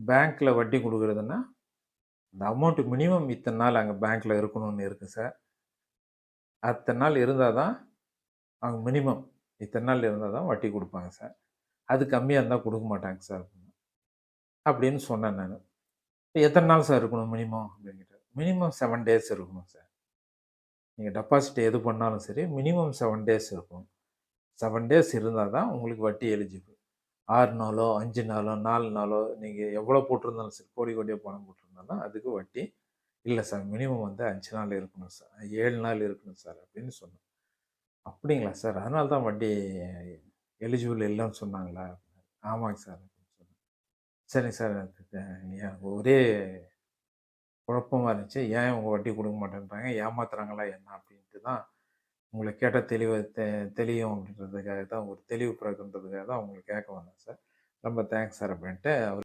பேங்க்கில் வட்டி கொடுக்குறதுன்னா அந்த அமௌண்ட்டு மினிமம் இத்தனை நாள் அங்கே பேங்க்கில் இருக்கணும்னு இருக்குது சார் அத்தனை நாள் இருந்தால் தான் அவங்க மினிமம் இத்தனை நாள் இருந்தால் தான் வட்டி கொடுப்பாங்க சார் அது கம்மியாக இருந்தால் கொடுக்க மாட்டாங்க சார் அப்படின்னு சொன்னேன் நான். எத்தனை நாள் சார் இருக்கணும் மினிமம் அப்படின்னு மினிமம் செவன் டேஸ் இருக்கணும் சார் நீங்கள் டெபாசிட் எது பண்ணாலும் சரி மினிமம் செவன் டேஸ் இருக்கும் செவன் டேஸ் இருந்தால் தான் உங்களுக்கு வட்டி எலிஜிபிள் ஆறு நாளோ அஞ்சு நாளோ நாலு நாளோ நீங்கள் எவ்வளோ போட்டிருந்தாலும் சரி கோடி கோடியாக பணம் போட்டிருந்தாலும் அதுக்கு வட்டி இல்லை சார் மினிமம் வந்து அஞ்சு நாள் இருக்கணும் சார் ஏழு நாள் இருக்கணும் சார் அப்படின்னு சொன்னோம். அப்படிங்களா சார்? அதனால தான் வட்டி எலிஜிபிள் இல்லைன்னு சொன்னாங்களா? ஆமாங்க சார் அப்படின்னு சொன்னேன் சரிங்க சார் ஒரே குழப்பமா இருந்துச்சு. ஏன் இவங்க வட்டி கொடுக்க மாட்டேன்றாங்க? ஏமாத்துறாங்களா என்ன? அப்படின்ட்டு தான் உங்களை கேட்டால் தெளிவு தெ தெளியும் அப்படின்றதுக்காக தான் ஒரு தெளிவு பிறகுன்றதுக்காக தான் உங்களை கேட்க வந்தேன் சார் ரொம்ப தேங்க்ஸ் சார் அப்படின்ட்டு அவர்